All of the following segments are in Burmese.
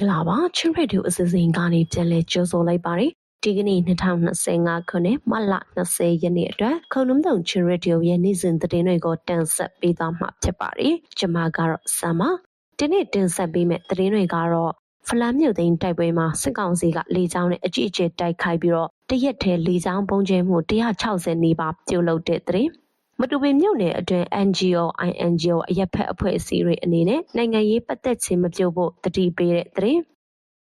လုံးပဲမင်္ဂလာပါချင်းရက်ဒီအစီအစဉ်ကနေပြန်လည်ကြိုဆိုလိုက်ပါတယ်ဒီကနေ့2025ခုနှစ်မလ20ရက်နေ့အတွက်ခုံလုံးတုံချင်းရက်ဒီရဲ့နေ့စဉ်သတင်းတွေကိုတင်ဆက်ပေးသွားမှာဖြစ်ပါတယ်ကျွန်မကတော့ဆမ်ပါဒီနေ့တင်ဆက်ပေးမယ့်သတင်းတွေကတော့ဖလမ်းမြို့သိမ်းတိုက်ပွဲမှာစစ်ကောင်စီကလေကြောင်းနဲ့အကြီးအကျယ်တိုက်ခိုက်ပြီးတော့တရက်ထဲလေကြောင်းပုံကျဲမှု160နီးပါးပြုလုပ်တဲ့သတင်း မတူပင်မြို့နယ်အတွင်း NGO INGO အရက်ဖက်အဖွဲ့အစည်းတွေအနေနဲ့နိုင်ငံရေးပတ်သက်ခြင်းမပြုတ်ဖို့တတိပေးတဲ့သတင်း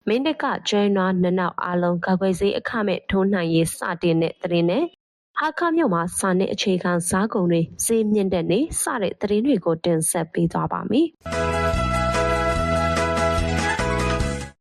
မင်းတက်ကကျွမ်းနွားနနောက်အားလုံးကောက်ွယ်စေးအခမဲ့ထုံးနိုင်ရေးစတင်တဲ့သတင်းနဲ့ဟာခမြို့မှာစာနဲ့အခြေခံဇားကုန်တွေဈေးမြင့်တဲ့နေစတဲ့သတင်းတွေကိုတင်ဆက်ပေးသွားပါမယ်။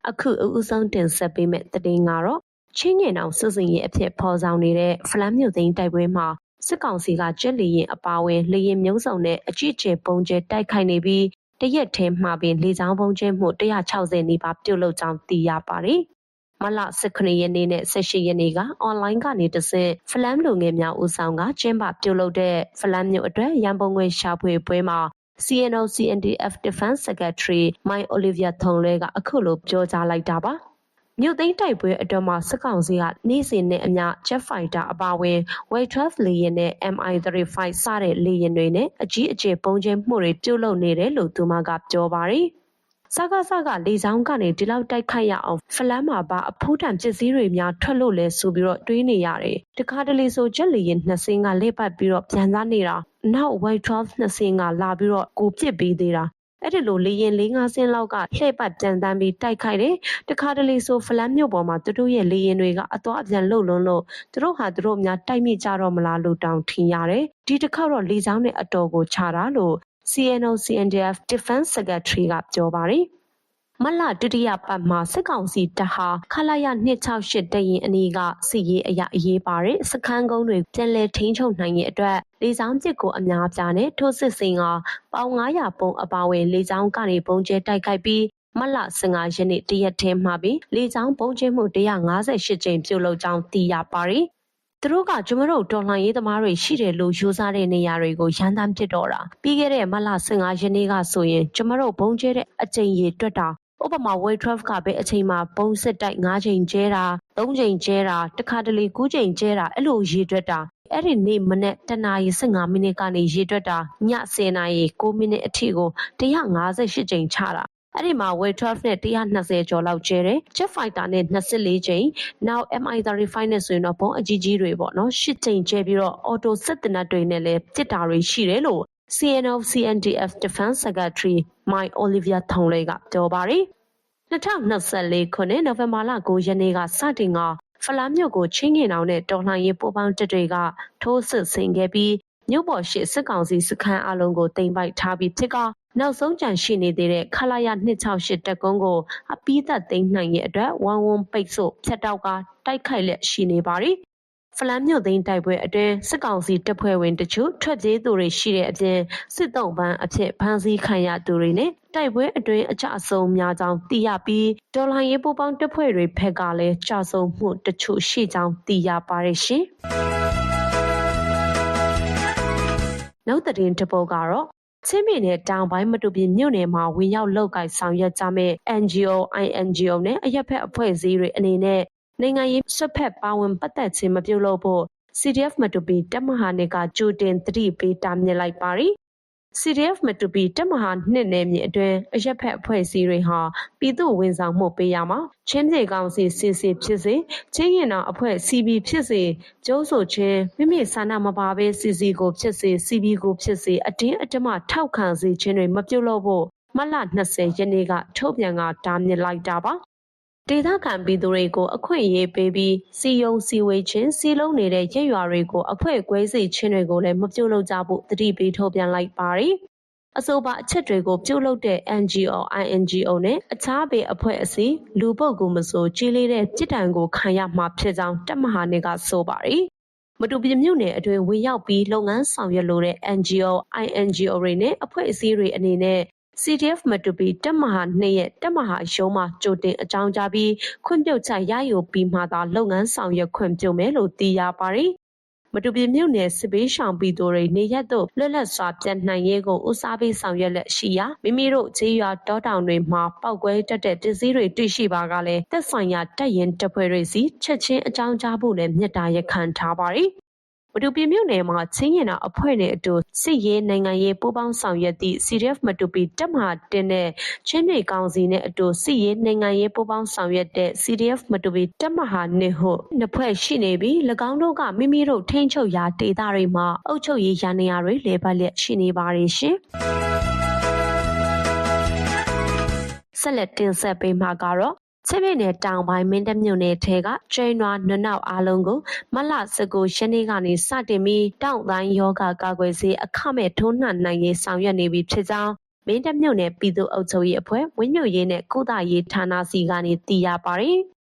အခုအဦးဆုံးတင်ဆက်ပေးမယ့်သတင်းကတော့ချင်းငင်အောင်စစ်စင်ရေးအဖြစ်ဖော်ဆောင်နေတဲ့ဖလမ်းမြို့သိမ်းတိုက်ပွဲမှာ စစ်ကောင်စီကကျက်လီရင်အပါဝင်လေရင်မျိုးစုံနဲ့အကြည့်ကျပုံကျဲတိုက်ခိုက်နေပြီးတရက်ထဲမှာပင်လေကြောင်းပုံကျဲမှု160နီးပါးပြုတ်လုကြောင်းသိရပါတယ်။မလ18ရက်နေ့နဲ့18ရက်နေ့ကအွန်လိုင်းကနေတဆင့်ဖလမ်လူငယ်များဦးဆောင်ကကျင်းပပြုတ်လုတဲ့ဖလမ်မြို့အတွက်ရန်ပုံငွေရှာဖွေပွဲမှာ CNO CNDF Defense Secretary Mai Olivia Thongle ကအခုလိုပြောကြားလိုက်တာပါ။ မြို့သိမ်းတိုက်ပွဲအတွင်းမှာစစ်ကောင်စီကနေ့စဉ်နဲ့အမျှ Jet Fighter အပါအဝင် Y12 လေယာဉ်နဲ့ MI35 စတဲ့လေယာဉ်တွေနဲ့အကြီးအကျယ်ပုံကျဲမှုတွေပြုလုပ်နေတယ်လို့သူမကပြောပါတယ်။စကားစကလေဆောင်ကနေဒီလောက်တိုက်ခိုက်ရအောင်ဖလမ်းမှာပါအဖိုးတန်ပစ္စည်းတွေများထွက်လို့လဲဆိုပြီးတော့တွေးနေရတယ်။တခါတလေဆိုချက်လီရင်နှစ်စင်းကလက်ပတ်ပြီးတော့ပြန်သားနေတာ။နောက် Y12 နှစ်စင်းကလာပြီးတော့ကိုပစ်ပေးသေးတာ အဲ့ဒီလိုလေရင်၄၅ဆင်းလောက်ကလှည့်ပတ်ပြန်တန်းပြီးတိုက်ခိုက်တယ်တခါတလေဆိုဖလန်မြို့ပေါ်မှာသူတို့ရဲ့လေရင်တွေကအသွားအပြန်လှုပ်လွန်းလို့သူတို့ဟာသူတို့များတိုက်မိကြတော့မလားလို့တောင်ထင်ရတယ်ဒီတစ်ခေါက်တော့လေချောင်းနဲ့အတော်ကိုခြာတာလို့ CNO CNDF Defense Secretary ကပြောပါတယ် မလဒုတိယပတ်မှာစစ်ကောင်စီတပ်ဟာခလာရ268တရင်အနီးကစစ်ရေးအရာအရေးပါတဲ့စခန်းကုန်းတွေပြန်လည်ထိန်းချုပ်နိုင်ရဲ့အတွက်လေကြောင်းပစ်ကိုအများပြားနဲ့ထိုးစစ်ဆင်ကပေါင်900ပုံအပါဝင်လေကြောင်းကနေပုံကျဲတိုက်ခိုက်ပြီးမလ15ရက်နေ့တရက်ထဲမှာပြီးလေကြောင်းပုံကျဲမှု158ကြိမ်ပြုလုပ်ကြောင်းသိရပါတယ်သူတို့ကကျမတို့တော်လှန်ရေးသမားတွေရှိတယ်လို့ယူဆတဲ့နေရာတွေကိုရန်တမ်းပစ်တော့တာပြီးခဲ့တဲ့မလ15ရက်နေ့ကဆိုရင်ကျမတို့ဘုံကျဲတဲ့အကြိမ်ရေတွက်တာ ဥပမာ weight 12ကပဲအချိန်မှာပုံစစ်တိုက်9ချိန်ကျဲတာ3ချိန်ကျဲတာတစ်ခါတလေ9ချိန်ကျဲတာအဲ့လိုရေတွက်တာအဲ့ဒီနေ့မနေ့တနာရီ15မိနစ်ကနေရေတွက်တာည10နာရီ9မိနစ်အထိကို158ချိန်ချတာအဲ့ဒီမှာ weight 12နဲ့120ကျော်လောက်ကျဲတယ် jet fighter နဲ့24ချိန်နောက် mi35 နဲ့ဆိုရင်တော့ဘုံအကြီးကြီးတွေပေါ့နော်10ချိန်ကျဲပြီးတော့ auto စစ်တနတ်တွေနဲ့လည်းပြစ်တာတွေရှိတယ်လို့ CNO CNDF Defense Secretary Mike Olivia Thongle ကပြောပါတယ်2024ခုနှစ်နိုဝင်ဘာလ9ရက်နေ့ကစတင်ကဖလားမြို့ကိုချင်းငင်အောင်နဲ့တော်လှန်ရေးပိုးပေါင်းတပ်တွေကထိုးစစ်ဆင်ခဲ့ပြီးမြို့ပေါ်ရှိစစ်ကောင်စီစခန်းအလုံးကိုတင်ပိုက်ထားပြီးဖြစ်ကနောက်ဆုံးကြံရှိနေသေးတဲ့ခလာရ268တက်ကုန်းကိုအပိသက်သိမ်းနိုင်ရဲ့အတွက်ဝမ်ဝမ်ပိတ်ဆို့ဖြတ်တောက်ကတိုက်ခိုက်လက်ရှိနေပါသည် ဖလန်မြို့သိမ်းတိုက်ပွဲအတွင်းစစ်ကောင်စီတပ်ဖွဲ့ဝင်တချို့ထွက်ပြေးသူတွေရှိတဲ့အပြင်စစ်တုံးပန်းအဖြစ်ဖမ်းဆီးခံရသူတွေနဲ့တိုက်ပွဲအတွင်းအကြအဆုံးများကြောင်းသိရပြီးဒေါ်လာရေးပိုးပေါင်းတပ်ဖွဲ့တွေဘက်ကလည်းကြာဆုံးမှုတချို့ရှိကြောင်းသိရပါတယ်ရှင်။နောက်သတင်းတစ်ပုဒ်ကတော့ချင်းပြည်နယ်တောင်ပိုင်းမတူပင်မြို့နယ်မှာဝင်ရောက်လောက်ကိုင်ဆောင်ရွက်ကြမဲ့ NGO INGO နဲ့အရက်ဖက်အဖွဲ့အစည်းတွေအနေနဲ့ နိုင်ငံရေးဆွတ်ဖက်ပါဝင်ပတ်သက်ခြင်းမပြုလုပ်ဖို့ CDF မတူပီတပ်မဟာနေကကြိုတင်သတိပေးတာမြစ်လိုက်ပါရီ CDF မတူပီတပ်မဟာနှစ်နယ်မြေအတွင်းအရက်ဖက်အဖွဲ့အစည်းတွေဟာပြည်သူဝန်ဆောင်မှုပေးရမှာချင်းပြည်ကောင်စီစီစီဖြစ်စေချင်းရင်တော်အဖွဲ့ CB ဖြစ်စေကျိုးဆိုခြင်းမိမိဆန္ဒမပါဘဲ CC ကိုဖြစ်စေ CB ကိုဖြစ်စေအတင်းအဓမ္မထောက်ခံစေခြင်းတွေမပြုလုပ်ဖို့မလ20ရက်နေ့ကထုတ်ပြန်ကတားမြစ်လိုက်တာပါ ဒေသခံပြည်သူတွေကိုအခွင့်အရေးပေးပြီးစီယုံစီဝေချင်းစီလုံးနေတဲ့ရက်ရွာတွေကိုအခွင့်အကွဲစေခြင်းတွေကိုလည်းမပြုတ်လုပ်ကြဖို့တတိပေးထုတ်ပြန်လိုက်ပါတယ်။အဆိုပါအချက်တွေကိုပြုတ်လုပ်တဲ့ NGO INGO နဲ့အခြားပေအဖွဲ့အစည်းလူပုတ်ကိုမဆိုကြီးလေးတဲ့စစ်တမ်းကိုခံရမှာဖြစ်ကြောင်းတပ်မဟာနေကဆိုပါတယ်။မတူပြမြို့နယ်အတွင်းဝင်ရောက်ပြီးလုပ်ငန်းဆောင်ရွက်လိုတဲ့ NGO INGO တွေနဲ့အဖွဲ့အစည်းတွေအနေနဲ့ CDF မတူပီတပ်မဟာ2ရဲ့တပ်မဟာရုံးမှကြိုတင်အကြောင်းကြားပြီးခွင့်ပြုချက်ရယူပြီးမှသာလုပ်ငန်းဆောင်ရွက်ခွင့်ပြုမယ်လို့သိရပါတယ်မတူပီမြို့နယ်စစ်ပေးရှောင်ပြည်သူတွေနေရက်သို့လွတ်လပ်စွာပြန်နိုင်ရေးကိုဦးစားပေးဆောင်ရွက်လက်ရှိရာမိမိတို့ခြေရွာတောတောင်တွေမှာပောက်ကွဲတတ်တဲ့ပစ္စည်းတွေတွေ့ရှိပါကလည်းသက်ဆိုင်ရာတပ်ရင်တပ်ဖွဲ့တွေစီချက်ချင်းအကြောင်းကြားဖို့လည်းမြစ်တာရက်ခံထားပါတယ် မတူပီမြို့နယ်မှာချင်းရင်တော်အဖွဲ့နဲ့အတူစစ်ရေးနိုင်ငံရေးပူးပေါင်းဆောင်ရွက်သည့် CDF မတူပီတပ်မဟာတင်းနဲ့ချင်းတွေကောင်စီနဲ့အတူစစ်ရေးနိုင်ငံရေးပူးပေါင်းဆောင်ရွက်တဲ့ CDF မတူပီတပ်မဟာနှစ်ဟုနှစ်ဖွဲ့ရှိနေပြီး၎င်းတို့ကမိမိတို့ထိန်းချုပ်ရာဒေသတွေမှာအုပ်ချုပ်ရေးရန်နေရာတွေလေပတ်လျက်ရှိနေပါတယ်ရှင်ဆက်လက်တင်ဆက်ပေးမှာကတော့ စစ်မြေနယ်တောင်ပိုင်းမင်းတပ်မြို့နယ်ထဲကကျွိန်နွားနွနောက်အားလုံးကိုမလ19ရက်နေ့ကနေစတင်ပြီးတောင်တိုင်းယောဂကာကွယ်ဆေးအခမဲ့ထိုးနှံနိုင်ရေးဆောင်ရွက်နေပြီဖြစ်ကြောင်းမင်းတပ်မြို့နယ်ပြည်သူ့အုပ်ချုပ်ရေးအဖွဲ့ဝင်းညွရေးနဲ့ကုသရေးဌာနစီကနေသိရပါတယ်။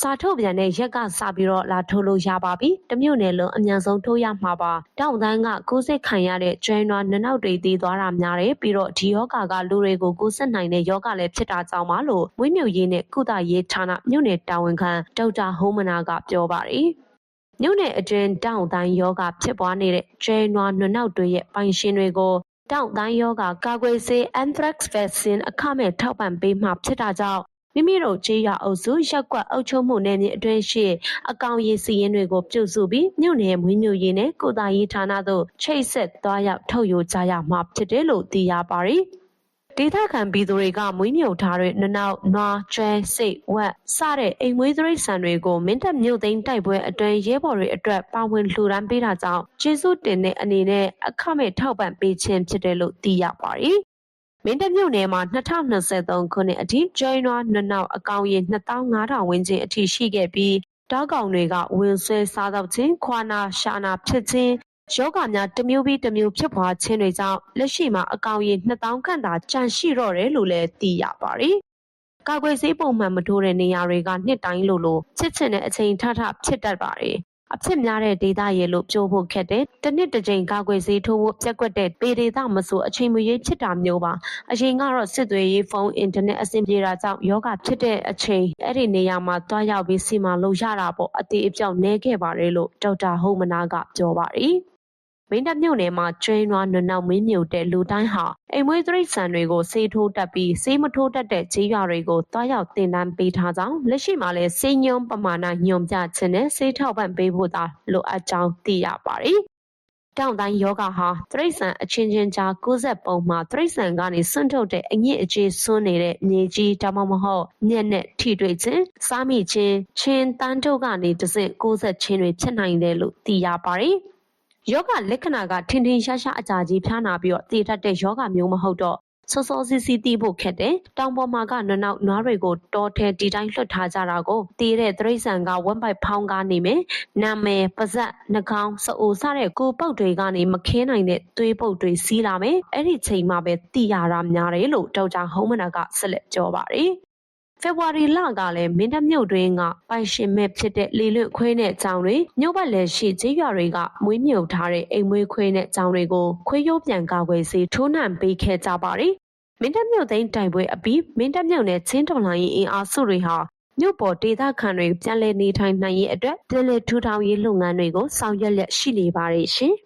စာထုတ်ပြန်တဲ့ရက်ကစပြီးတော့လာထိုးလို့ရပါပြီ။တမျိုးနယ်လုံးအမြန်ဆုံးထိုးရမှာပါ။တောင်တန်းကကိုးစစ်ခံရတဲ့ကျွမ်းနွားနနောက်တွေတည်သွားတာများတယ်ပြီးတော့ဒီယောဂါကလူတွေကိုကိုးစစ်နိုင်တဲ့ယောဂလည်းဖြစ်တာကြောင့်ပါလို့မွေးမြူရေးနဲ့ကုသရေးဌာနမြို့နယ်တာဝန်ခံဒေါက်တာဟိုးမနာကပြောပါတယ်။မြို့နယ်အတွင်းတောင်တိုင်းယောဂဖြစ်ပွားနေတဲ့ကျွဲနွားနနောက်တွေရဲ့ပိုင်ရှင်တွေကိုတောင်တိုင်းယောဂကာကွယ်ဆေး anthrax vaccine အခမဲ့ထောက်ပံ့ပေးမှဖြစ်တာကြောင့် မိမိတို့ကျေးရွာအုပ်စုရက်ကွက်အုပ်ချုပ်မှုနယ်မြေအတွင်းရှိ အကောင်ရည်စီရင်တွေကိုပြုစုပြီးမြို့နယ်မွေးမြူရေးနဲ့ကုသရေးဌာနသို့ချိတ်ဆက်သွားရောက်ထုတ်ယူကြရမှာဖြစ်တယ်လို့သိရပါတယ်။ဒေသခံပြည်သူတွေကမွေးမြူထားတဲ့နနောက်နွားကျွဲစိတ်ဝက်စတဲ့အိမ်မွေးတိရစ္ဆာန်တွေကိုမင်းတပ်မြို့သိမ်းတိုက်ပွဲအတွင်းရဲဘော်တွေအတွက်ပါဝင်လှူဒါန်းပေးတာကြောင့်ကျေးဇူးတင်တဲ့အနေနဲ့အခမဲ့ထောက်ပံ့ပေးခြင်းဖြစ်တယ်လို့သိရပါတယ်။ မင်းတပ်မြို့နယ်မှာ2023ခုနှစ်အထိကျွိုင်းနွားနနောက်အကောင်ရေ2500ဝန်းကျင်အထိရှိခဲ့ပြီးတောက်ကောင်တွေကဝင်ဆွဲစားတော့ခြင်းခွာနာရှာနာဖြစ်ခြင်းယောဂများတစ်မျိုးပြီးတစ်မျိုးဖြစ်ပွားခြင်းတွေကြောင့်လက်ရှိမှာအကောင်ရေ2000ခန့်သာကျန်ရှိတော့တယ်လို့လည်းသိရပါတယ်။ကာကွယ်ဆေးပုံမှန်မထိုးတဲ့နေရာတွေကနှစ်တိုင်းလိုလိုချစ်ချင်တဲ့အချိန်ထထဖြစ်တတ်ပါတယ် အဖြစ်များတဲ့ဒေသရေလို့ပြောဖို့ခက်တယ်။တစ်နှစ်တစ်ကြိမ်ကာကွယ်ဆေးထိုးဖို့ပြက်ကွက်တဲ့ပေဒေသမဆိုအချိန်မရွေးဖြစ်တာမျိုးပါ။အရင်ကတော့စစ်သွေးရေးဖုန်းအင်တာနက်အဆင်ပြေတာကြောင့်ယောဂဖြစ်တဲ့အချိန်အဲ့ဒီနေရာမှာတွားရောက်ပြီးစီမံလို့ရတာပေါ့အသေးအပြောက်နဲခဲ့ပါတယ်လို့ဒေါက်တာဟုတ်မနာကပြောပါတယ်။ မင်းတပ်မြို့နယ်မှာကျွင်းနွားနွနောက်မင်းမြုပ်တဲ့လူတိုင်းဟာအိမ်မွေးတိရစ္ဆာန်တွေကိုဆေးထိုးတက်ပြီးဆေးမထိုးတက်တဲ့ခြေရွာတွေကိုတွားရောက်တင်တန်းပေးထားကြောင်းလက်ရှိမှာလည်းဆေးညွန်ပမာဏညွန်ပြခြင်းနဲ့ဆေးထောက်ပံ့ပေးဖို့သာလိုအပ်ကြောင်းသိရပါတယ်။တောင်တိုင်းယောဂဟာတရိษံအချင်းချင်းကြားကိုးဆက်ပုံမှာတရိษံကနေဆွန့်ထုတ်တဲ့အညစ်အကြေးဆွန်းနေတဲ့မြေကြီးဒါမှမဟုတ်ညက်နဲ့ထိတွေ့ခြင်းစားမိခြင်းချင်းတန်းထုတ်ကနေတဆင့်ကိုးဆက်ခြင်းတွေဖြစ်နိုင်တယ်လို့သိရပါတယ်။ ယောဂလက္ခဏာကထင်ထင်ရှားရှားအကြာကြီးဖျားနာပြီးတော့တည်တတ်တဲ့ယောဂမျိုးမဟုတ်တော့စောစောစီးစီးတီးဖို့ခက်တယ်။တောင်ပေါ်မှာကနနောက်နွားတွေကိုတောထဲဒီတိုင်းလွှတ်ထားကြတာကိုတီးတဲ့တရိษံကဝမ်ပိုက်ဖောင်းကားနေမယ်။နာမည်ပါဇက်နှကောင်းစအိုစတဲ့ကိုပုတ်တွေကနေမခဲနိုင်တဲ့သွေးပုတ်တွေစီးလာမယ်။အဲ့ဒီချိန်မှာပဲတီးရတာများတယ်လို့ဒေါက်တာဟုံးမနာကဆက်လက်ပြောပါတယ်။ ဖေဖော်ဝါရီလကလည်းမင်းတပ်မြို့တွင်းကပိုင်ရှင်မဲ့ဖြစ်တဲ့လေလွတ်ခွေးနဲ့ကြောင်တွေမြို့ပတ်လည်ရှိကျေးရွာတွေကမွေးမြုပ်ထားတဲ့အိမ်မွေးခွေးနဲ့ကြောင်တွေကိုခွေးရိုးပြန်ကာကွယ်စေထိုးနှံပေးခဲ့ကြပါတယ်။မင်းတပ်မြို့သိမ်းတိုင်ပွဲအပြီးမင်းတပ်မြို့နယ်ချင်းတော်လိုင်းအင်အားစုတွေဟာမြို့ပေါ်ဒေသခံတွေပြန်လည်နေထိုင်နိုင်ရေးအတွက်ပြည်လည်ထူထောင်ရေးလုပ်ငန်းတွေကိုဆောင်ရွက်လက်ရှိနေပါတယ်ရှင်။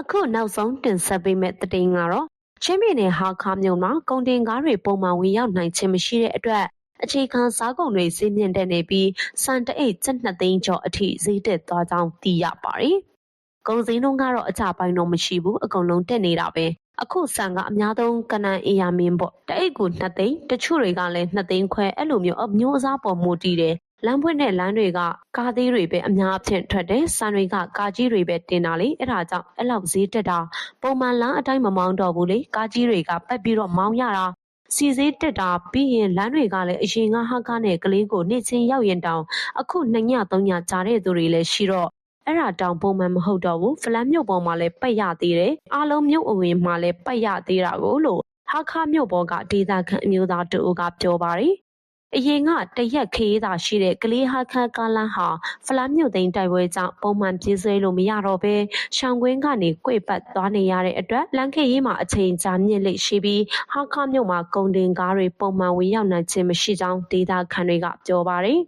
အခုနောက်ဆုံးတင်ဆက်ပေးမယ့်သတင်းကတော့ ချင်းပြည်နယ်ဟာခါမြို့မှာကုန်တင်ကားတွေပုံမှန်ဝင်ရောက်နိုင်ခြင်းမရှိတဲ့အတွက်အခြေခံစားကုန်တွေဈေးမြင့်တက်နေပြီးစံတအိတ်ကျပ်2သိန်းကျော်အထိဈေးတက်သွားကြောင်းသိရပါတယ်။ကုန်စည်နှုန်းကတော့အကြပိုင်းတော့မရှိဘူးအကုန်လုံးတက်နေတာပဲ။အခုဆန်ကအများဆုံးကနန်အေယာမင်းပေါ့တအိတ်ကို2သိန်းတချို့တွေကလည်း2သိန်းခွဲအဲ့လိုမျိုးအမျိုးအစားပေါ်မူတည်တယ် လမ်းဖွင့်တဲ့လမ်းတွေကကားသေးတွေပဲအများအပြားထွက်တယ်။ဆန်တွေကကားကြီးတွေပဲတင်တာလေ။အဲဒါကြောင့်အဲလောက်ဈေးတက်တာ။ပုံမှန်လမ်းအတိုင်းမမောင်းတော့ဘူးလေ။ကားကြီးတွေကပတ်ပြီးတော့မောင်းရတာ။ဆီဈေးတက်တာပြီးရင်လမ်းတွေကလည်းအရင်ကဟားခါးနဲ့ကလေးကိုနေ့ချင်းရောက်ရင်တောင်အခု၂ည၃ညကြာတဲ့သူတွေလည်းရှိတော့အဲဒါတောင်ပုံမှန်မဟုတ်တော့ဘူး။ဖလန်းမြို့ပေါ်မှာလည်းပိတ်ရသေးတယ်။အားလုံးမြို့အဝင်မှာလည်းပိတ်ရသေးတာကိုလို့ဟားခါးမြို့ပေါ်ကဒေသခံအမျိုးသားတဦးကပြောပါတယ် အရင်ကတရက်ခရီးသာရှိတဲ့ကလေးဟာခါကားလမ်းဟာဖလားမြို့သိမ်းတိုက်ပွဲကြောင့်ပုံမှန်ပြေးဆွဲလို့မရတော့ဘဲရှောင်းကွင်းကနေကွေ့ပတ်သွားနေရတဲ့အတွက်လမ်းခရီးမှာအချိန်ကြာမြင့်လိမ့်ရှိပြီးဟာခါမြို့မှာကုန်တင်ကားတွေပုံမှန်ဝင်ရောက်နိုင်ခြင်းမရှိကြောင်းဒေသခံတွေကပြောပါတယ်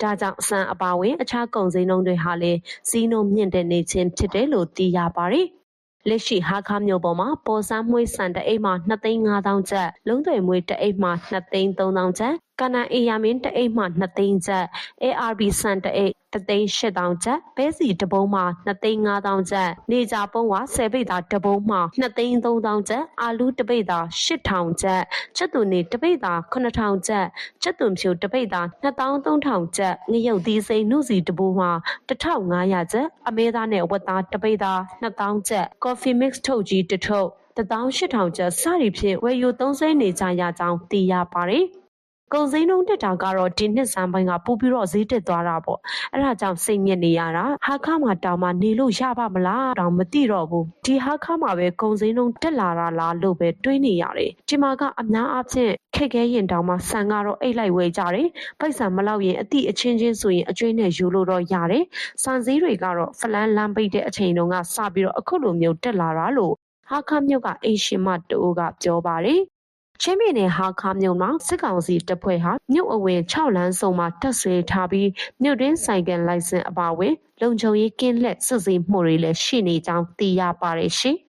ဒါကြောင့်ဆန်အပါအဝင်အခြားကုန်စည်နှုန်းတွေဟာလည်းဈေးနှုန်းမြင့်တက်နေခြင်းဖြစ်တယ်လို့သိရပါတယ်။လက်ရှိဟာခါမျိုးပေါ်မှာပေါ်ဆန်းမွေးဆန်တအိတ်မှ2,500ကျပ်လုံးသွယ်မွေးတအိတ်မှ2,300ကျပ် ကနန်အေယာမင်းတအိတ်မှ2သိန်းကျပ် ARB ဆန်တအိတ်3သိန်း8000ကျပ်ဘဲစီတပုံးမှ2သိန်း5000ကျပ်နေကြပုံးဝ10ပိတ်သားတပုံးမှ2သိန်း3000ကျပ်အာလူတပိတ်သား8000ကျပ်ချက်သူနေတပိတ်သား9000ကျပ်ချက်သူဖြူတပိတ်သား2300ကျပ်ငရုတ်သီးစိမ်းနှုစီတပူးမှ1500ကျပ်အမဲသားနဲ့ဝက်သားတပိတ်သား2000ကျပ် coffee mix ထုတ်ကြီးတစ်ထုပ်18000ကျပ်စသည်ဖြင့်ဝယ်ယူသုံးစွဲနေကြရကြောင်းသိရပါတယ်။ ကုန်စည်နှုန်းတက်တာကတော့ဒီနှစ်စံပိုင်းကပိုပြီးတော့ဈေးတက်သွားတာပေါ့အဲ့ဒါကြောင့်စိတ်ညစ်နေရတာဟာခမှာတောင်မှနေလို့ရပါမလားတောင်မသိတော့ဘူးဒီဟာခမှာပဲကုန်စည်နှုန်းတက်လာတာလားလို့ပဲတွေးနေရတယ်ဒီမှာကအများအားဖြင့်ခက်ခဲရင်တောင်မှဆန်ကတော့အိတ်လိုက်ဝဲကြတယ်ပိုက်ဆံမလောက်ရင်အတိအချင်းချင်းဆိုရင်အကျွေးနဲ့ယူလို့တော့ရတယ်စံစည်းတွေကတော့ဖလန်လမ်းပိတ်တဲ့အချိန်တုန်းကစပြီးတော့အခုလိုမျိုးတက်လာတာလို့ဟာခမြို့ကအိရှင်မတိုးကပြောပါတယ် ချင်းပြည်နယ်ဟာခါမြို့မှာစစ်ကောင်စီတပ်ဖွဲ့ဟာမြို့အဝင်6လမ်းစုံမှာတပ်ဆွဲထားပြီးမြို့တွင်းဆိုင်ကန်လိုင်စင်အပါအဝင်လုံခြုံရေးကင်းလက်စစ်ဆေးမှုတွေလည်းရှိနေကြောင်းသိရပါတယ်ရှင်။